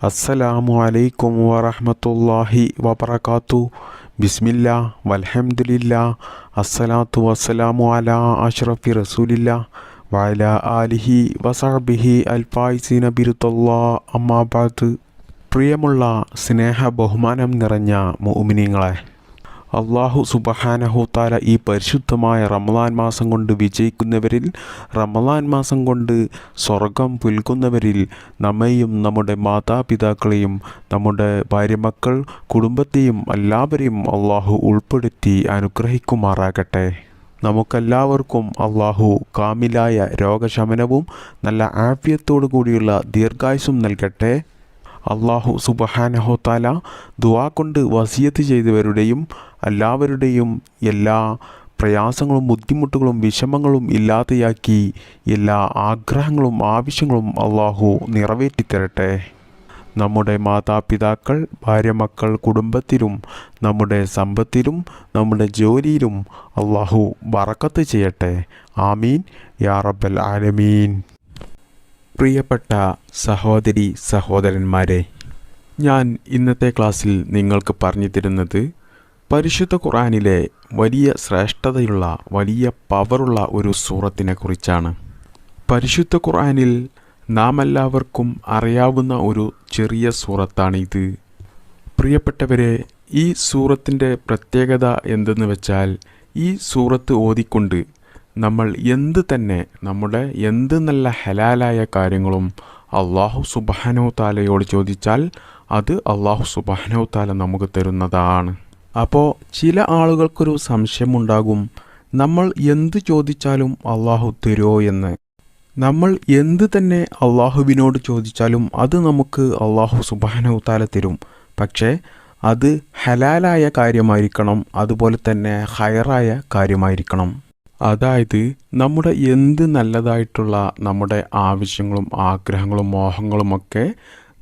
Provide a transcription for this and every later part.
അസ്സലാമു അലൈക്കും വറഹ്മത്തുള്ളാഹി വബറകാത്തു. ബിസ്മില്ല വൽഹംദുലില്ല അസ്സലാത്തു വസ്സലാമു അലാ അഷ്റഫി റസൂലില്ല വഅല ആലിഹി വസാബിഹി അൽഫായിസി ബിരുത്തല്ലാ അമ്മാബാദ്. പ്രിയമുള്ള സ്നേഹ ബഹുമാനം നിറഞ്ഞ മുഅ്മിനീങ്ങളെ അള്ളാഹു സുബഹാനഹു താല ഈ പരിശുദ്ധമായ റമലാൻ മാസം കൊണ്ട് വിജയിക്കുന്നവരിൽ റമലാൻ മാസം കൊണ്ട് സ്വർഗം പുൽകുന്നവരിൽ നമ്മെയും നമ്മുടെ മാതാപിതാക്കളെയും നമ്മുടെ ഭാര്യമക്കൾ കുടുംബത്തെയും എല്ലാവരെയും അള്ളാഹു ഉൾപ്പെടുത്തി അനുഗ്രഹിക്കുമാറാകട്ടെ. നമുക്കെല്ലാവർക്കും അള്ളാഹു കാമിലായ രോഗശമനവും നല്ല ആഫ്യത്തോടു കൂടിയുള്ള ദീർഘായുസും നൽകട്ടെ. അള്ളാഹു സുബഹാനഹോ താല ദുവാ കൊണ്ട് വസിയത്ത് ചെയ്തവരുടെയും എല്ലാവരുടെയും എല്ലാ പ്രയാസങ്ങളും ബുദ്ധിമുട്ടുകളും വിഷമങ്ങളും ഇല്ലാതെയാക്കി എല്ലാ ആഗ്രഹങ്ങളും ആവശ്യങ്ങളും അള്ളാഹു നിറവേറ്റിത്തരട്ടെ. നമ്മുടെ മാതാപിതാക്കൾ ഭാര്യ മക്കൾ കുടുംബത്തിലും നമ്മുടെ സമ്പത്തിലും നമ്മുടെ ജോലിയിലും അള്ളാഹു വറക്കത്ത് ചെയ്യട്ടെ. ആമീൻ. യാ റബ്ബൽ ആലമീൻ. പ്രിയപ്പെട്ട സഹോദരി സഹോദരന്മാരെ ഞാൻ ഇന്നത്തെ ക്ലാസ്സിൽ നിങ്ങൾക്ക് പറഞ്ഞു തരുന്നത് പരിശുദ്ധ ഖുറാനിലെ വലിയ ശ്രേഷ്ഠതയുള്ള വലിയ പവറുള്ള ഒരു സൂറത്തിനെ കുറിച്ചാണ് പരിശുദ്ധ ഖുറാനിൽ നാം എല്ലാവർക്കും അറിയാവുന്ന ഒരു ചെറിയ സൂറത്താണിത്. പ്രിയപ്പെട്ടവരെ ഈ സൂറത്തിന്റെ പ്രത്യേകത എന്തെന്ന് വെച്ചാൽ ഈ സൂറത്ത് ഓതിക്കൊണ്ട് നമ്മൾ എന്ത് തന്നെ നമ്മുടെ എന്ത് നല്ല ഹലാലായ കാര്യങ്ങളും അള്ളാഹു സുബാനോ താലയോട് ചോദിച്ചാൽ അത് അള്ളാഹു സുബാനോ താല നമുക്ക് തരുന്നതാണ്. അപ്പോൾ ചില ആളുകൾക്കൊരു സംശയമുണ്ടാകും. നമ്മൾ എന്ത് ചോദിച്ചാലും അള്ളാഹു തരുമോ എന്ന്. നമ്മൾ എന്ത് തന്നെ അള്ളാഹുവിനോട് ചോദിച്ചാലും അത് നമുക്ക് അള്ളാഹു സുബാനവുത്താല താല തരും. പക്ഷേ അത് ഹലാലായ കാര്യമായിരിക്കണം അതുപോലെ തന്നെ ഹയറായ കാര്യമായിരിക്കണം. അതായത് നമ്മുടെ എന്ത് നല്ലതായിട്ടുള്ള നമ്മുടെ ആവശ്യങ്ങളും ആഗ്രഹങ്ങളും മോഹങ്ങളുമൊക്കെ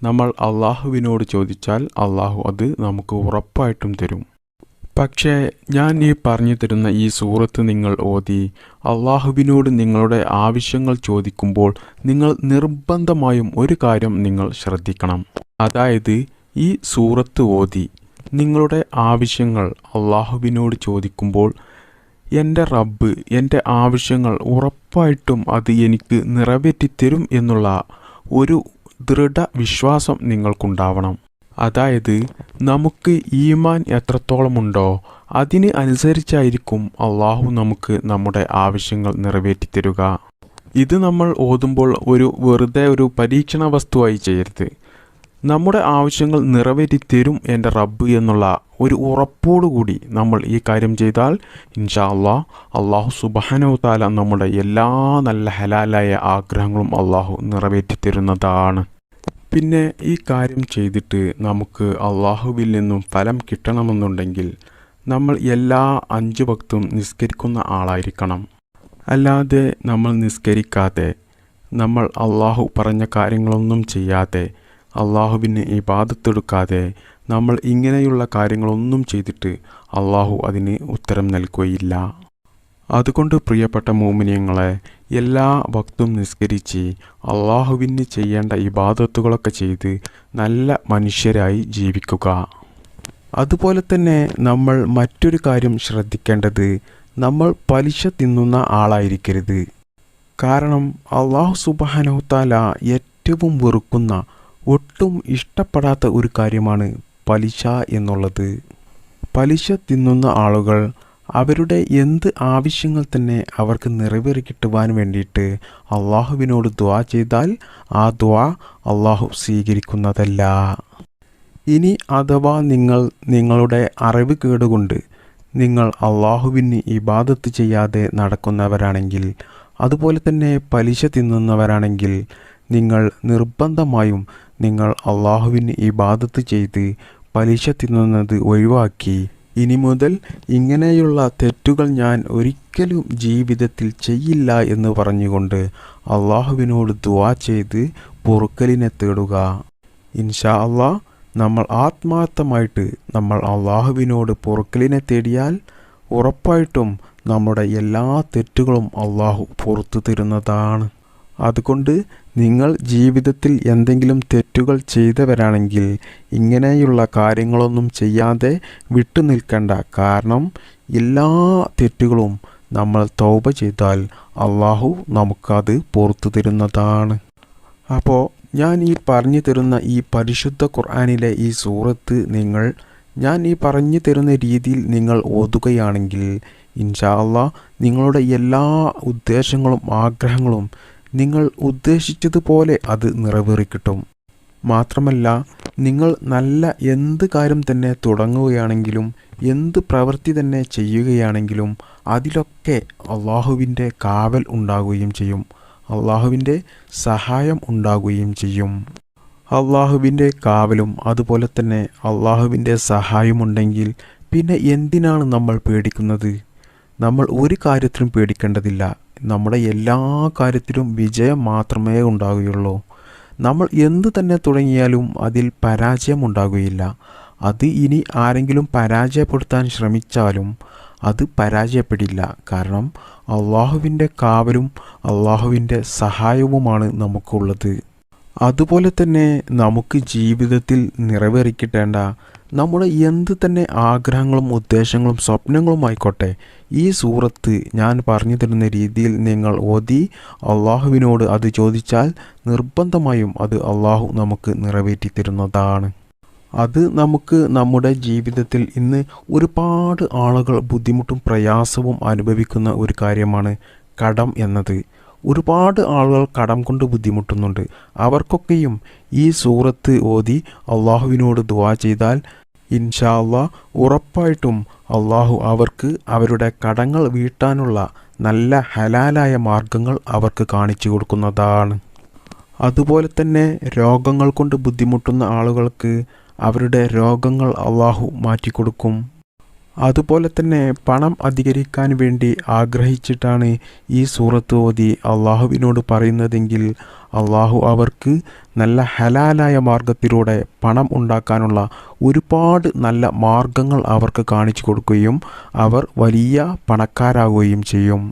നമ്മൾ അള്ളാഹുവിനോട് ചോദിച്ചാൽ അള്ളാഹു അത് നമുക്ക് ഉറപ്പായിട്ടും തരും. പക്ഷേ ഞാൻ ഈ പറഞ്ഞു തരുന്ന ഈ സൂറത്ത് നിങ്ങൾ ഓതി അള്ളാഹുവിനോട് നിങ്ങളുടെ ആവശ്യങ്ങൾ ചോദിക്കുമ്പോൾ നിങ്ങൾ നിർബന്ധമായും ഒരു കാര്യം നിങ്ങൾ ശ്രദ്ധിക്കണം. അതായത് ഈ സൂറത്ത് ഓതി നിങ്ങളുടെ ആവശ്യങ്ങൾ അള്ളാഹുവിനോട് ചോദിക്കുമ്പോൾ എന്റെ റബ്ബ് എന്റെ ആവശ്യങ്ങൾ ഉറപ്പായിട്ടും അത് എനിക്ക് നിറവേറ്റിത്തരും എന്നുള്ള ഒരു ദൃഢ വിശ്വാസം നിങ്ങൾക്കുണ്ടാവണം. അതായത് നമുക്ക് ഈമാൻ എത്രത്തോളമുണ്ടോ അതിന് അനുസരിച്ചായിരിക്കും അള്ളാഹു നമുക്ക് നമ്മുടെ ആവശ്യങ്ങൾ നിറവേറ്റിത്തരുക. ഇത് നമ്മൾ ഓതുമ്പോൾ ഒരു വെറുതെ ഒരു പരീക്ഷണ വസ്തുവായി ചെയ്യരുത്. നമ്മുടെ ആവശ്യങ്ങൾ നിറവേറ്റി തരും എന്റെ റബ്ബ് എന്നുള്ള ഒരു ഉറപ്പോടുകൂടി നമ്മൾ ഈ കാര്യം ചെയ്താൽ ഇൻഷാ അള്ളാ അള്ളാഹു സുബാനോ താല നമ്മുടെ എല്ലാ നല്ല ഹലാലായ ആഗ്രഹങ്ങളും അള്ളാഹു നിറവേറ്റി തരുന്നതാണ് പിന്നെ ഈ കാര്യം ചെയ്തിട്ട് നമുക്ക് അള്ളാഹുവിൽ നിന്നും ഫലം കിട്ടണമെന്നുണ്ടെങ്കിൽ നമ്മൾ എല്ലാ അഞ്ച് ഭക്തും നിസ്കരിക്കുന്ന ആളായിരിക്കണം. അല്ലാതെ നമ്മൾ നിസ്കരിക്കാതെ നമ്മൾ അള്ളാഹു പറഞ്ഞ കാര്യങ്ങളൊന്നും ചെയ്യാതെ അള്ളാഹുവിന് ഇബാദത്തെടുക്കാതെ നമ്മൾ ഇങ്ങനെയുള്ള കാര്യങ്ങളൊന്നും ചെയ്തിട്ട് അള്ളാഹു അതിന് ഉത്തരം നൽകുകയില്ല. അതുകൊണ്ട് പ്രിയപ്പെട്ട മോമിനിയങ്ങളെ എല്ലാ ഭക്തും നിസ്കരിച്ച് അള്ളാഹുവിന് ചെയ്യേണ്ട ഇബാദത്തുകളൊക്കെ ചെയ്ത് നല്ല മനുഷ്യരായി ജീവിക്കുക. അതുപോലെ തന്നെ നമ്മൾ മറ്റൊരു കാര്യം ശ്രദ്ധിക്കേണ്ടത് നമ്മൾ പലിശ തിന്നുന്ന ആളായിരിക്കരുത്. കാരണം അള്ളാഹു സുബാനഹുത്താല ഏറ്റവും വെറുക്കുന്ന ഒട്ടും ഇഷ്ടപ്പെടാത്ത ഒരു കാര്യമാണ് പലിശ എന്നുള്ളത്. പലിശ തിന്നുന്ന ആളുകൾ അവരുടെ എന്ത് ആവശ്യങ്ങൾ തന്നെ അവർക്ക് നിറവേറി കിട്ടുവാൻ വേണ്ടിയിട്ട് അള്ളാഹുവിനോട് ദ്വാ ചെയ്താൽ ആ ദ്വാ അള്ളാഹു സ്വീകരിക്കുന്നതല്ല. ഇനി അഥവാ നിങ്ങൾ നിങ്ങളുടെ അറിവ് കേടുകൊണ്ട് നിങ്ങൾ അള്ളാഹുവിന് ഇബാദത്ത് ചെയ്യാതെ നടക്കുന്നവരാണെങ്കിൽ അതുപോലെ തന്നെ പലിശ തിന്നുന്നവരാണെങ്കിൽ നിങ്ങൾ നിർബന്ധമായും നിങ്ങൾ അള്ളാഹുവിന് ഇബാദത്ത് ചെയ്ത് പലിശ തിന്നുന്നത് ഒഴിവാക്കി ഇനി മുതൽ ഇങ്ങനെയുള്ള തെറ്റുകൾ ഞാൻ ഒരിക്കലും ജീവിതത്തിൽ ചെയ്യില്ല എന്ന് പറഞ്ഞുകൊണ്ട് അള്ളാഹുവിനോട് ദുവാ ചെയ്ത് പൊറുക്കലിനെ തേടുക. ഇൻഷാ അള്ളാഹ് നമ്മൾ ആത്മാർത്ഥമായിട്ട് നമ്മൾ അള്ളാഹുവിനോട് പൊറുക്കലിനെ തേടിയാൽ ഉറപ്പായിട്ടും നമ്മുടെ എല്ലാ തെറ്റുകളും അള്ളാഹു പുറത്തു തരുന്നതാണ്. അതുകൊണ്ട് നിങ്ങൾ ജീവിതത്തിൽ എന്തെങ്കിലും തെറ്റുകൾ ചെയ്തവരാണെങ്കിൽ ഇങ്ങനെയുള്ള കാര്യങ്ങളൊന്നും ചെയ്യാതെ വിട്ടു നിൽക്കണ്ട. കാരണം എല്ലാ തെറ്റുകളും നമ്മൾ തൗബ ചെയ്താൽ അള്ളാഹു നമുക്കത് പുറത്തു തരുന്നതാണ്. അപ്പോൾ ഞാൻ ഈ പറഞ്ഞു തരുന്ന ഈ പരിശുദ്ധ ഖുർആാനിലെ ഈ സൂറത്ത് നിങ്ങൾ ഞാൻ ഈ പറഞ്ഞു തരുന്ന രീതിയിൽ നിങ്ങൾ ഓതുകയാണെങ്കിൽ ഇൻഷാ നിങ്ങളുടെ എല്ലാ ഉദ്ദേശങ്ങളും ആഗ്രഹങ്ങളും നിങ്ങൾ ഉദ്ദേശിച്ചതുപോലെ അത് നിറവേറിക്കിട്ടും. മാത്രമല്ല നിങ്ങൾ നല്ല എന്ത് കാര്യം തന്നെ തുടങ്ങുകയാണെങ്കിലും എന്ത് പ്രവൃത്തി തന്നെ ചെയ്യുകയാണെങ്കിലും അതിലൊക്കെ അള്ളാഹുവിന്റെ കാവൽ ഉണ്ടാകുകയും ചെയ്യും. അള്ളാഹുവിന്റെ സഹായം ഉണ്ടാകുകയും ചെയ്യും. അള്ളാഹുവിന്റെ കാവലും അതുപോലെ തന്നെ അള്ളാഹുവിന്റെ സഹായമുണ്ടെങ്കിൽ പിന്നെ എന്തിനാണ് നമ്മൾ പേടിക്കുന്നത്? നമ്മൾ ഒരു കാര്യത്തിലും പേടിക്കേണ്ടതില്ല. നമ്മുടെ എല്ലാ കാര്യത്തിലും വിജയം മാത്രമേ ഉണ്ടാകുകയുള്ളൂ നമ്മൾ എന്ത് തന്നെ തുടങ്ങിയാലും അതിൽ പരാജയം ഉണ്ടാകുകയില്ല. അത് ഇനി ആരെങ്കിലും പരാജയപ്പെടുത്താൻ ശ്രമിച്ചാലും അത് പരാജയപ്പെടില്ല. കാരണം അള്ളാഹുവിന്റെ കാവലും അള്ളാഹുവിന്റെ സഹായവുമാണ് നമുക്കുള്ളത്. അതുപോലെ തന്നെ നമുക്ക് ജീവിതത്തിൽ നിറവേറിക്കിട്ടേണ്ട നമ്മുടെ എന്ത് തന്നെ ആഗ്രഹങ്ങളും ഉദ്ദേശങ്ങളും സ്വപ്നങ്ങളും ആയിക്കോട്ടെ ഈ സൂറത്ത് ഞാൻ പറഞ്ഞു തരുന്ന രീതിയിൽ നിങ്ങൾ ഓതി അള്ളാഹുവിനോട് അത് ചോദിച്ചാൽ നിർബന്ധമായും അത് അള്ളാഹു നമുക്ക് നിറവേറ്റി തരുന്നതാണ്. അത് നമുക്ക് നമ്മുടെ ജീവിതത്തിൽ ഇന്ന് ഒരുപാട് ആളുകൾ ബുദ്ധിമുട്ടും പ്രയാസവും അനുഭവിക്കുന്ന ഒരു കാര്യമാണ് കടം എന്നത്. ഒരുപാട് ആളുകൾ കടം കൊണ്ട് ബുദ്ധിമുട്ടുന്നുണ്ട്. അവർക്കൊക്കെയും ഈ സൂറത്ത് ഓതി അള്ളാഹുവിനോട് ദുവാ ചെയ്താൽ ഇൻഷാ അള്ളാ ഉറപ്പായിട്ടും അള്ളാഹു അവർക്ക് അവരുടെ കടങ്ങൾ വീട്ടാനുള്ള നല്ല ഹലാലായ മാർഗങ്ങൾ അവർക്ക് കാണിച്ചു കൊടുക്കുന്നതാണ്. അതുപോലെ തന്നെ രോഗങ്ങൾ കൊണ്ട് ബുദ്ധിമുട്ടുന്ന ആളുകൾക്ക് അവരുടെ രോഗങ്ങൾ അള്ളാഹു മാറ്റിക്കൊടുക്കും. അതുപോലെ തന്നെ പണം അധികരിക്കാൻ വേണ്ടി ആഗ്രഹിച്ചിട്ടാണ് ഈ സൂറത്ത് ഓതി അള്ളാഹുവിനോട് പറയുന്നതെങ്കിൽ അള്ളാഹു അവർക്ക് നല്ല ഹലാലായ മാർഗത്തിലൂടെ പണം ഉണ്ടാക്കാനുള്ള ഒരുപാട് നല്ല മാർഗങ്ങൾ അവർക്ക് കാണിച്ചു കൊടുക്കുകയും അവർ വലിയ പണക്കാരാകുകയും ചെയ്യും.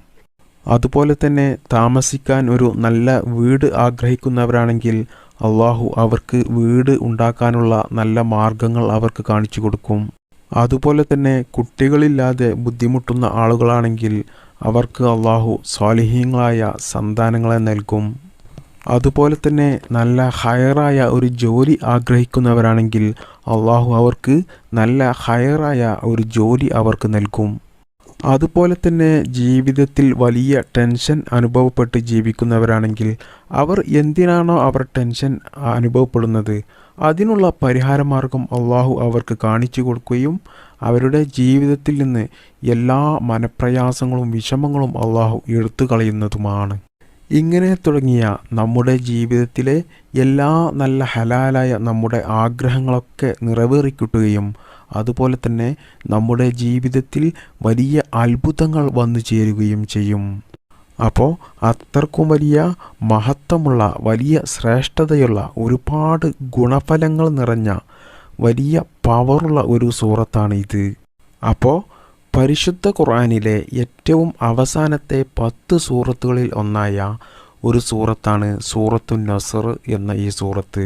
അതുപോലെ തന്നെ താമസിക്കാൻ ഒരു നല്ല വീട് ആഗ്രഹിക്കുന്നവരാണെങ്കിൽ അള്ളാഹു അവർക്ക് വീട് ഉണ്ടാക്കാനുള്ള നല്ല മാർഗങ്ങൾ അവർക്ക് കാണിച്ചു കൊടുക്കും. അതുപോലെ തന്നെ കുട്ടികളില്ലാതെ ബുദ്ധിമുട്ടുന്ന ആളുകളാണെങ്കിൽ അവർക്ക് അള്ളാഹു സ്വാലിഹീങ്ങളായ സന്താനങ്ങളെ നൽകും. അതുപോലെ തന്നെ നല്ല ഹയറായ ഒരു ജോലി ആഗ്രഹിക്കുന്നവരാണെങ്കിൽ അള്ളാഹു അവർക്ക് നല്ല ഹയറായ ഒരു ജോലി അവർക്ക് നൽകും. അതുപോലെ തന്നെ ജീവിതത്തിൽ വലിയ ടെൻഷൻ അനുഭവപ്പെട്ട് ജീവിക്കുന്നവരാണെങ്കിൽ അവർ എന്തിനാണോ അവർ ടെൻഷൻ അനുഭവപ്പെടുന്നത്? അതിനുള്ള പരിഹാരമാർഗം അള്ളാഹു അവർക്ക് കാണിച്ചു കൊടുക്കുകയും അവരുടെ ജീവിതത്തിൽ നിന്ന് എല്ലാ മനപ്രയാസങ്ങളും വിഷമങ്ങളും അള്ളാഹു എടുത്തു കളയുന്നതുമാണ്. ഇങ്ങനെ തുടങ്ങിയ നമ്മുടെ ജീവിതത്തിലെ എല്ലാ നല്ല ഹലാലായ നമ്മുടെ ആഗ്രഹങ്ങളൊക്കെ നിറവേറിക്കിട്ടുകയും അതുപോലെ തന്നെ നമ്മുടെ ജീവിതത്തിൽ വലിയ അത്ഭുതങ്ങൾ വന്നു ചേരുകയും ചെയ്യും. അപ്പോൾ അത്രക്കും വലിയ മഹത്വമുള്ള വലിയ ശ്രേഷ്ഠതയുള്ള ഒരുപാട് ഗുണഫലങ്ങൾ നിറഞ്ഞ വലിയ പവറുള്ള ഒരു സൂറത്താണ് ഇത് അപ്പോൾ പരിശുദ്ധ ഖുർആനിലെ ഏറ്റവും അവസാനത്തെ പത്ത് സൂറത്തുകളിൽ ഒന്നായ ഒരു സൂറത്താണ് സൂറത്തു നസർ എന്ന ഈ സൂറത്ത്.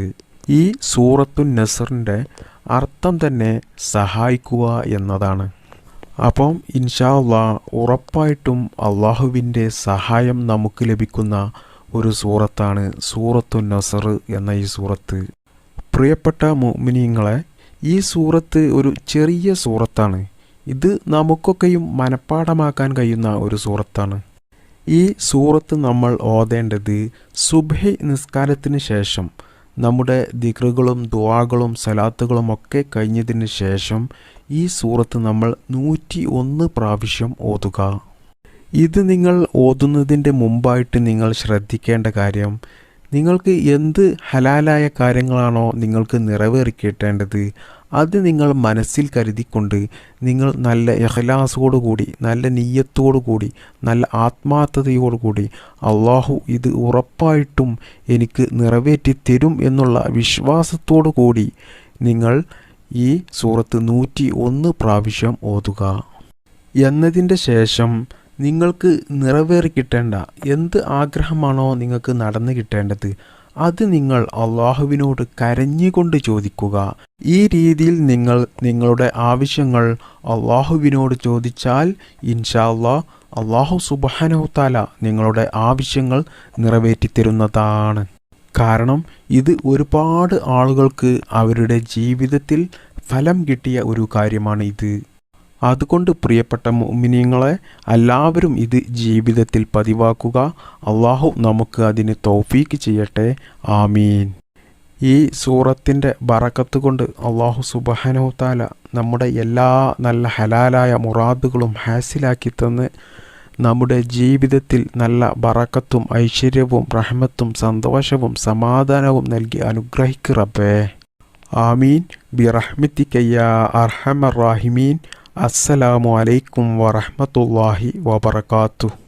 ഈ സൂറത്തു നസറിന്റെ അർത്ഥം തന്നെ സഹായിക്കുക എന്നതാണ്. അപ്പം ഇൻഷാ അള്ളാ ഉറപ്പായിട്ടും അള്ളാഹുവിന്റെ സഹായം നമുക്ക് ലഭിക്കുന്ന ഒരു സൂറത്താണ് സൂറത്തു നസർ എന്ന ഈ സൂറത്ത്. പ്രിയപ്പെട്ട മുഅ്മിനീങ്ങളെ ഈ സൂറത്ത് ഒരു ചെറിയ സൂറത്താണ്. ഇത് നമുക്കൊക്കെയും മനഃപ്പാടമാക്കാൻ കഴിയുന്ന ഒരു സൂറത്താണ്. ഈ സൂറത്ത് നമ്മൾ ഓതേണ്ടത് സുബഹി നിസ്കാരത്തിന് ശേഷം നമ്മുടെ ദിക്റുകളും ദുവാകളും സലാത്തുകളും ഒക്കെ കഴിഞ്ഞതിന് ശേഷം ഈ സൂറത്ത് നമ്മൾ നൂറ്റി ഒന്ന് പ്രാവശ്യം ഓതുക. ഇത് നിങ്ങൾ ഓതുന്നതിന്റെ മുമ്പായിട്ട് നിങ്ങൾ ശ്രദ്ധിക്കേണ്ട കാര്യം നിങ്ങൾക്ക് എന്ത് ഹലാലായ കാര്യങ്ങളാണോ നിങ്ങൾക്ക് നിറവേറിക്കിട്ടേണ്ടത് അത് നിങ്ങൾ മനസ്സിൽ കരുതിക്കൊണ്ട് നിങ്ങൾ നല്ല എഹ്ലാസോടു കൂടി നല്ല നീയത്തോടു കൂടി നല്ല ആത്മാർത്ഥതയോടു കൂടി അള്ളാഹു ഇത് ഉറപ്പായിട്ടും എനിക്ക് നിറവേറ്റി തരും എന്നുള്ള വിശ്വാസത്തോടു കൂടി നിങ്ങൾ ഈ സൂറത്ത് നൂറ്റി ഒന്ന് പ്രാവശ്യം ഓതുക. എന്നതിന്റെ ശേഷം നിങ്ങൾക്ക് നിറവേറി കിട്ടേണ്ട എന്ത് ആഗ്രഹമാണോ നിങ്ങൾക്ക് നടന്നു കിട്ടേണ്ടത് അത് നിങ്ങൾ അള്ളാഹുവിനോട് കരഞ്ഞുകൊണ്ട് ചോദിക്കുക. ഈ രീതിയിൽ നിങ്ങൾ നിങ്ങളുടെ ആവശ്യങ്ങൾ അള്ളാഹുവിനോട് ചോദിച്ചാൽ ഇൻഷാ അള്ളാ അള്ളാഹു സുബാനഹുത്താല നിങ്ങളുടെ ആവശ്യങ്ങൾ നിറവേറ്റിത്തരുന്നതാണ്. കാരണം ഇത് ഒരുപാട് ആളുകൾക്ക് അവരുടെ ജീവിതത്തിൽ ഫലം കിട്ടിയ ഒരു കാര്യമാണ് ഇത് അതുകൊണ്ട് പ്രിയപ്പെട്ട മോമിനിയങ്ങളെ എല്ലാവരും ഇത് ജീവിതത്തിൽ പതിവാക്കുക. അള്ളാഹു നമുക്ക് അതിന് തൗഫീക്ക് ചെയ്യട്ടെ. ആമീൻ. ഈ സൂറത്തിന്റെ ബറക്കത്ത് കൊണ്ട് അള്ളാഹു സുബഹനോ താല നമ്മുടെ എല്ലാ നല്ല ഹലാലായ മുറാദുകളും ഹാസിലാക്കി തന്ന് നമ്മുടെ ജീവിതത്തിൽ നല്ല ബറക്കത്തും ഐശ്വര്യവും റഹ്മത്തും സന്തോഷവും സമാധാനവും നൽകി അനുഗ്രഹിക്ക് റബ്ബേ. ആമീൻ. ബിറഹ്മത്തിക്കയ്യ അർഹമർ റാഹിമീൻ. അസ്സലാമു അലൈക്കും വറഹ്മത്തുള്ളാഹി വബറകാതുഹു.